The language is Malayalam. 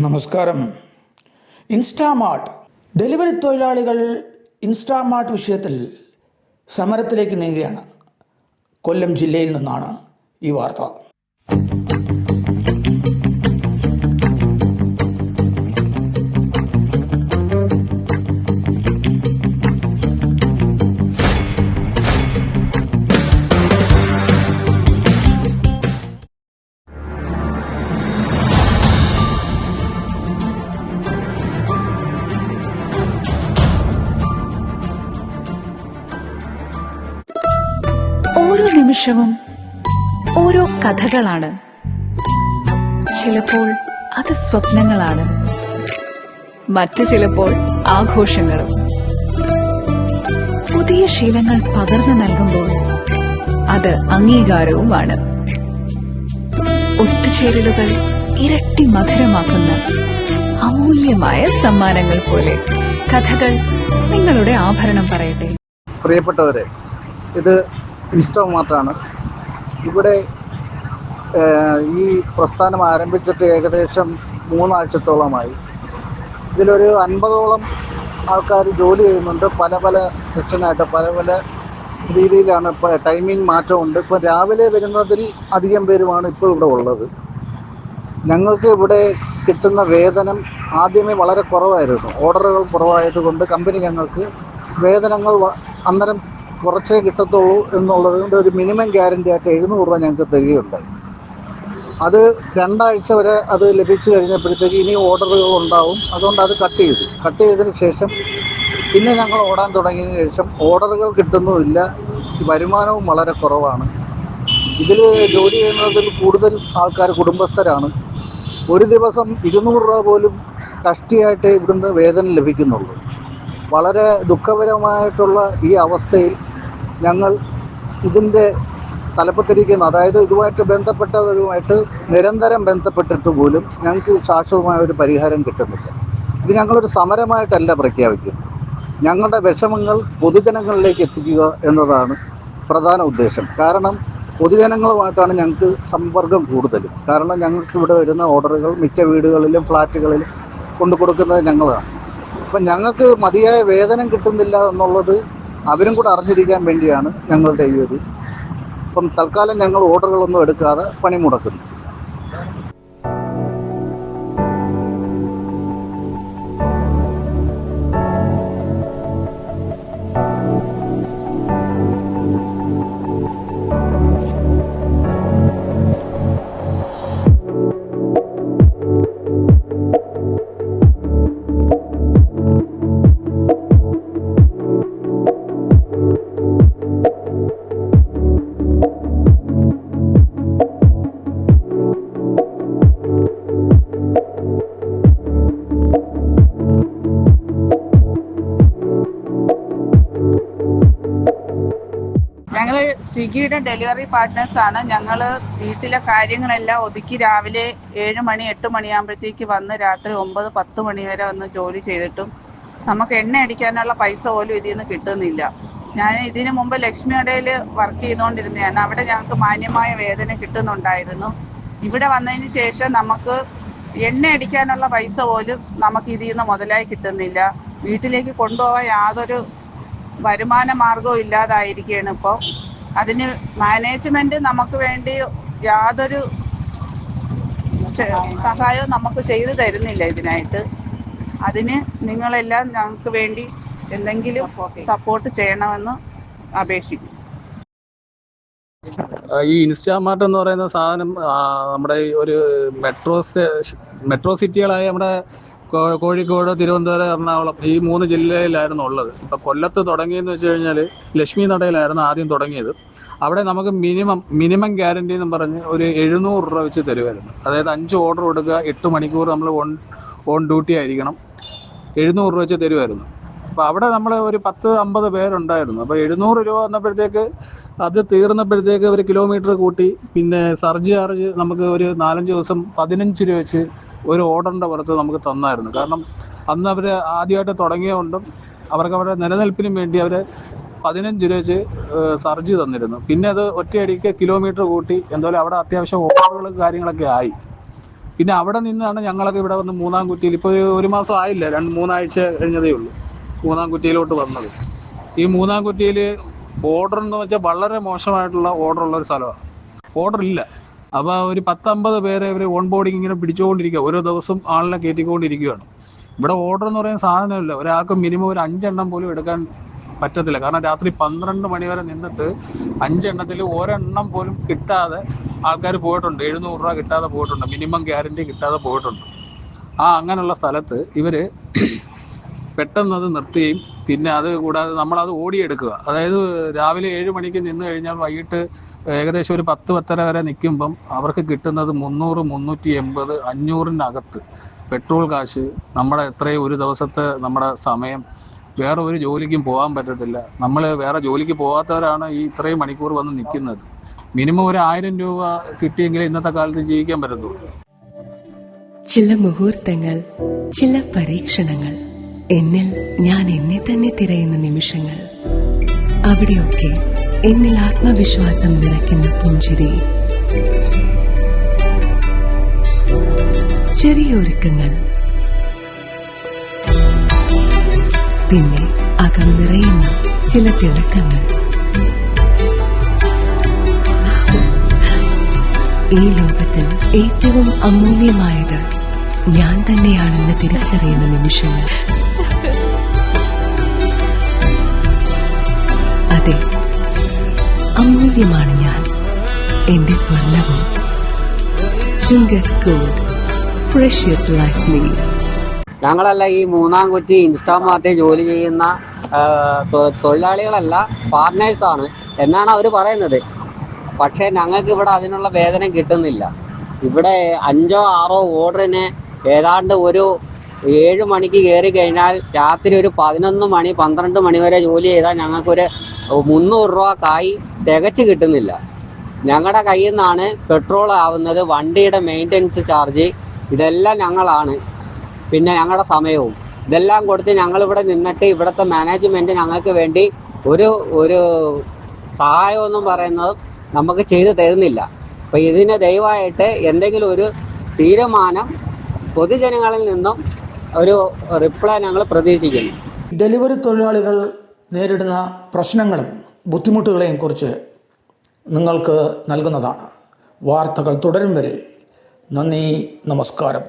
നമസ്കാരം. ഇൻസ്റ്റാമാർട്ട്. ഡെലിവറി തൊഴിലാളികൾ ഇൻസ്റ്റാമാർട്ട് വിഷയത്തിൽ സമരത്തിലേക്ക് നീങ്ങുകയാണ്. കൊല്ലം ജില്ലയിൽ നിന്നാണ് ഈ വാർത്ത. നിമിഷവും ഓരോ കഥകളാണ്. ചിലപ്പോൾ അത് സ്വപ്നങ്ങളാണ്. മറ്റു ചിലപ്പോൾ ആഘോഷങ്ങളും. പുതിയ ശീലങ്ങൾ പകർന്നു നൽകുമ്പോൾ അത് അംഗീകാരവുമാണ്. ഒത്തുചേരലുകൾ ഇരട്ടി മധുരമാക്കുന്ന അമൂല്യമായ സമ്മാനങ്ങൾ പോലെ കഥകൾ നിങ്ങളുടെ ആഭരണം പറയട്ടെ. പ്രിയപ്പെട്ടവരെ ഇത് ഇൻസ്റ്റോമാർട്ടാണ് ഇവിടെ ഈ പ്രസ്ഥാനം ആരംഭിച്ചിട്ട് ഏകദേശം മൂന്നാഴ്ചത്തോളമായി. ഇതിലൊരു അൻപതോളം ആൾക്കാർ ജോലി ചെയ്യുന്നുണ്ട്. പല പല സെക്ഷനായിട്ട് പല പല രീതിയിലാണ് ഇപ്പോൾ ടൈമിംഗ് മാറ്റമുണ്ട്. ഇപ്പോൾ രാവിലെ വരുന്നതിൽ അധികം പേരുമാണ് ഇപ്പോൾ ഇവിടെ ഉള്ളത്. ഞങ്ങൾക്ക് ഇവിടെ കിട്ടുന്ന വേതനം ആദ്യമേ വളരെ കുറവായിരുന്നു. ഓർഡറുകൾ കുറവായതുകൊണ്ട് കമ്പനി ഞങ്ങൾക്ക് വേതനങ്ങൾ അന്നേരം കുറച്ചേ കിട്ടത്തുള്ളൂ എന്നുള്ളത് കൊണ്ട് ഒരു മിനിമം ഗ്യാരണ്ടി ആയിട്ട് എഴുന്നൂറ് രൂപ ഞങ്ങൾക്ക് തരികയുണ്ടായി അത് രണ്ടാഴ്ച വരെ അത് ലഭിച്ചു കഴിഞ്ഞപ്പോഴത്തേക്ക് ഇനി ഓർഡറുകൾ ഉണ്ടാവും. അതുകൊണ്ട് അത് കട്ട് ചെയ്തു. കട്ട് ചെയ്തതിന് ശേഷം പിന്നെ ഞങ്ങൾ ഓടാൻ തുടങ്ങിയതിന് ശേഷം ഓർഡറുകൾ കിട്ടുന്നുമില്ല. വരുമാനവും വളരെ കുറവാണ്. ഇതിൽ ജോലി ചെയ്യുന്നതിൽ കൂടുതൽ ആൾക്കാർ കുടുംബസ്ഥരാണ്. ഒരു ദിവസം ഇരുന്നൂറ് രൂപ പോലും കഷ്ടിയായിട്ട് ഇവിടുന്ന് വേതനം ലഭിക്കുന്നുള്ളൂ. വളരെ ദുഃഖപരമായിട്ടുള്ള ഈ അവസ്ഥയിൽ ഞങ്ങൾ ഇതിന്റെ തലപ്പത്തിരിക്കുന്ന. അതായത് ഇതുമായിട്ട് ബന്ധപ്പെട്ടവരുമായിട്ട് നിരന്തരം ബന്ധപ്പെട്ടിട്ട് പോലും ഞങ്ങൾക്ക് ശാശ്വതമായ ഒരു പരിഹാരം കിട്ടുന്നില്ല. ഇത് ഞങ്ങളൊരു സമരമായിട്ടല്ല പ്രഖ്യാപിക്കുന്നത്. ഞങ്ങളുടെ വിഷമങ്ങൾ പൊതുജനങ്ങളിലേക്ക് എത്തിക്കുക എന്നതാണ് പ്രധാന ഉദ്ദേശം. കാരണം പൊതുജനങ്ങളുമായിട്ടാണ് ഞങ്ങൾക്ക് സമ്പർക്കം കൂടുതലും. കാരണം ഞങ്ങൾക്ക് ഇവിടെ വരുന്ന ഓർഡറുകൾ മിക്ക വീടുകളിലും ഫ്ലാറ്റുകളിലും കൊണ്ടു കൊടുക്കുന്നത് ഞങ്ങളാണ്. അപ്പം ഞങ്ങൾക്ക് മതിയായ വേതനം കിട്ടുന്നില്ല എന്നുള്ളത് അവരും കൂടെ അറിഞ്ഞിരിക്കാൻ വേണ്ടിയാണ് ഞങ്ങളുടെ ഈ ഒരു ഇപ്പം തൽക്കാലം ഞങ്ങൾ ഓർഡറുകളൊന്നും എടുക്കാതെ പണി സ്വിഗ്ഗിയുടെ ഡെലിവറി പാർട്ട്നേഴ്സ് ആണ്. ഞങ്ങൾ വീട്ടിലെ കാര്യങ്ങളെല്ലാം ഒതുക്കി രാവിലെ ഏഴ് മണി എട്ട് മണിയാകുമ്പോഴത്തേക്ക് വന്ന് രാത്രി ഒമ്പത് പത്ത് മണി വരെ വന്ന് ജോലി ചെയ്തിട്ടും നമുക്ക് എണ്ണ അടിക്കാനുള്ള പൈസ പോലും ഇതിൽ നിന്ന് കിട്ടുന്നില്ല. ഞാൻ ഇതിനു മുമ്പ് ലക്ഷ്മി കടയിൽ വർക്ക് ചെയ്തുകൊണ്ടിരുന്നതാണ്. അവിടെ ഞങ്ങൾക്ക് മാന്യമായ വേതനം കിട്ടുന്നുണ്ടായിരുന്നു. ഇവിടെ വന്നതിന് ശേഷം നമുക്ക് എണ്ണ അടിക്കാനുള്ള പൈസ പോലും നമുക്ക് ഇതിൽ നിന്ന് മുതലായി കിട്ടുന്നില്ല. വീട്ടിലേക്ക് കൊണ്ടുപോകാൻ യാതൊരു വരുമാന മാർഗവും ഇല്ലാതായിരിക്കുകയാണ് ഇപ്പോൾ. അതിന് മാനേജ്മെന്റ് നമുക്ക് വേണ്ടി യാതൊരു സഹായവും നമുക്ക് ചെയ്തു തരുന്നില്ല ഇതിനായിട്ട്. അതിന് നിങ്ങളെല്ലാം ഞങ്ങൾക്ക് വേണ്ടി എന്തെങ്കിലും സപ്പോർട്ട് ചെയ്യണമെന്ന് അപേക്ഷിക്കും ഈ ഇൻസ്റ്റാമാർട്ട് എന്ന് പറയുന്ന സാധനം നമ്മുടെ ഒരു മെട്രോ മെട്രോ സിറ്റികളായ നമ്മുടെ കോഴിക്കോട് തിരുവനന്തപുരം എറണാകുളം ഈ മൂന്ന് ജില്ലയിലായിരുന്നു ഉള്ളത്. ഇപ്പൊ കൊല്ലത്ത് തുടങ്ങിയെന്ന് വെച്ച് കഴിഞ്ഞാൽ ലക്ഷ്മി നടയിലായിരുന്നു ആദ്യം തുടങ്ങിയത്. അവിടെ നമുക്ക് മിനിമം മിനിമം ഗ്യാരണ്ടി എന്ന് പറഞ്ഞ് ഒരു എഴുന്നൂറ് രൂപ വെച്ച് തരുമായിരുന്നു അതായത് അഞ്ച് ഓർഡർ കൊടുക്കുക എട്ട് മണിക്കൂർ നമ്മൾ ഓൺ ഓൺ ഡ്യൂട്ടി ആയിരിക്കണം. എഴുന്നൂറ് രൂപ വെച്ച് തരുമായിരുന്നു അപ്പോൾ അവിടെ നമ്മൾ ഒരു പത്ത് അമ്പത് പേരുണ്ടായിരുന്നു. അപ്പോൾ എഴുന്നൂറ് രൂപ വന്നപ്പോഴത്തേക്ക് അത് തീർന്നപ്പോഴത്തേക്ക് ഒരു കിലോമീറ്റർ കൂട്ടി. പിന്നെ സർജ് ചാർജ് നമുക്ക് ഒരു നാലഞ്ച് ദിവസം പതിനഞ്ച് രൂപ വെച്ച് ഒരു ഓർഡറിന്റെ പുറത്ത് നമുക്ക് തന്നായിരുന്നു. കാരണം അന്ന് അവർ ആദ്യമായിട്ട് തുടങ്ങിയതുകൊണ്ടും അവർക്ക് അവരുടെ നിലനിൽപ്പിനും വേണ്ടി അവർ പതിനഞ്ച് രൂപ വെച്ച് സർജ് തന്നിരുന്നു. പിന്നെ അത് ഒറ്റയടിക്ക് കിലോമീറ്റർ കൂട്ടി. എന്തായാലും അവിടെ അത്യാവശ്യം ഓർഡറുകൾ കാര്യങ്ങളൊക്കെ ആയി. പിന്നെ അവിടെ നിന്നാണ് ഞങ്ങളൊക്കെ ഇവിടെ വന്ന് മൂന്നാം കുറ്റിയിൽ. ഇപ്പോൾ ഒരു മാസം ആയില്ല. രണ്ട് മൂന്നാഴ്ച കഴിഞ്ഞതേ ഉള്ളൂ. മൂന്നാം കുറ്റിയിലോട്ട് വന്നത്. ഈ മൂന്നാം കുറ്റിയിൽ ഓർഡർ എന്ന് വെച്ചാൽ വളരെ മോശമായിട്ടുള്ള ഓർഡർ ഉള്ള ഒരു സ്ഥലമാണ് ഓർഡർ ഇല്ല. അപ്പോൾ ഒരു പത്തമ്പത് പേരെ ഇവർ ഓൺ ബോർഡിങ് ഇങ്ങനെ പിടിച്ചുകൊണ്ടിരിക്കുക ഓരോ ദിവസം ആളിനെ കയറ്റിക്കൊണ്ടിരിക്കുകയാണ് ഇവിടെ ഓർഡർ എന്ന് പറയുന്ന സാധനമില്ല. ഒരാൾക്ക് മിനിമം ഒരു അഞ്ചെണ്ണം പോലും എടുക്കാൻ പറ്റത്തില്ല. കാരണം രാത്രി പന്ത്രണ്ട് മണി വരെ നിന്നിട്ട് അഞ്ചെണ്ണത്തിൽ ഒരെണ്ണം പോലും കിട്ടാതെ ആൾക്കാർ പോയിട്ടുണ്ട്. എഴുന്നൂറ് രൂപ കിട്ടാതെ പോയിട്ടുണ്ട്. മിനിമം ഗ്യാരണ്ടി കിട്ടാതെ പോയിട്ടുണ്ട്. ആ അങ്ങനെയുള്ള സ്ഥലത്ത് ഇവർ പെട്ടെന്ന് അത് നിർത്തുകയും പിന്നെ അത് കൂടാതെ നമ്മളത് ഓടിയെടുക്കുക. അതായത് രാവിലെ ഏഴ് മണിക്ക് നിന്ന് കഴിഞ്ഞാൽ വൈകിട്ട് ഏകദേശം ഒരു പത്ത് പത്തര വരെ നിൽക്കുമ്പം അവർക്ക് കിട്ടുന്നത് മുന്നൂറ് മുന്നൂറ്റി എൺപത് അഞ്ഞൂറിനകത്ത് പെട്രോൾ കാശ് നമ്മുടെ എത്രയും ഒരു ദിവസത്തെ നമ്മുടെ സമയം. വേറെ ഒരു ജോലിക്കും പോകാൻ പറ്റത്തില്ല. നമ്മൾ വേറെ ജോലിക്ക് പോകാത്തവരാണ് ഈ ഇത്രയും മണിക്കൂർ വന്ന് നിൽക്കുന്നത്. മിനിമം ഒരു ആയിരം രൂപ കിട്ടിയെങ്കിൽ ഇന്നത്തെ കാലത്ത് ജീവിക്കാൻ പറ്റത്തുള്ളൂ. ചില മുഹൂർത്തങ്ങൾ ചില പരീക്ഷണങ്ങൾ. എന്നിൽ ഞാൻ എന്നെ തന്നെ തിരയുന്ന നിമിഷങ്ങൾ. അവിടെയൊക്കെ എന്നിൽ ആത്മവിശ്വാസം നിറയ്ക്കുന്ന പുഞ്ചിരി. ചെറിയൊരുക്കങ്ങൾ പിന്നെ അകം നിറയുന്ന ചില തിളക്കങ്ങൾ. ഈ ലോകത്തിൽ ഏറ്റവും അമൂല്യമായത് ഞാൻ തന്നെയാണെന്ന് തിരിച്ചറിയുന്ന നിമിഷങ്ങൾ. അമൂല്യമാണ് ഞാൻ. എന്റെ സ്വർണവും മീ ഞങ്ങളല്ല ഈ മൂന്നാം കുറ്റി ഇൻസ്റ്റാമാർട്ടിൽ ജോലി ചെയ്യുന്ന തൊഴിലാളികളല്ല പാർട്ട്നേഴ്സ് ആണ്. എന്നാണ് അവർ പറയുന്നത്. പക്ഷേ ഞങ്ങൾക്ക് ഇവിടെ അതിനുള്ള വേതനം കിട്ടുന്നില്ല. ഇവിടെ അഞ്ചോ ആറോ ഓർഡറിന് ഏതാണ്ട് ഒരു ഏഴ് മണിക്ക് കയറി കഴിഞ്ഞാൽ രാത്രി ഒരു പതിനൊന്ന് മണി പന്ത്രണ്ട് മണി വരെ ജോലി ചെയ്താൽ ഞങ്ങൾക്കൊരു മുന്നൂറ് രൂപ കായ് തികച്ച് കിട്ടുന്നില്ല. ഞങ്ങളുടെ കയ്യിൽ നിന്നാണ് പെട്രോൾ ആവുന്നത് വണ്ടിയുടെ മെയിന്റനൻസ് ചാർജ് ഇതെല്ലാം ഞങ്ങളാണ്. പിന്നെ ഞങ്ങളുടെ സമയവും. ഇതെല്ലാം കൊടുത്ത് ഞങ്ങളിവിടെ നിന്നിട്ട് ഇവിടുത്തെ മാനേജ്മെന്റ് ഞങ്ങൾക്ക് വേണ്ടി ഒരു ഒരു സഹായമൊന്നും പറയുന്നത് നമുക്ക് ചെയ്തു തരുന്നില്ല. അപ്പോൾ ഇതിന് ദയവായിട്ട് എന്തെങ്കിലും ഒരു തീരുമാനം പൊതുജനങ്ങളിൽ നിന്നും ഒരു റിപ്ലൈ ഞങ്ങൾ പ്രതീക്ഷിക്കുന്നു. ഡെലിവറി തൊഴിലാളികൾ നേരിടുന്ന പ്രശ്നങ്ങളും ബുദ്ധിമുട്ടുകളെയും കുറിച്ച് നിങ്ങൾക്ക് നൽകുന്നതാണ്. വാർത്തകൾ തുടരും വരെ നന്ദി നമസ്കാരം.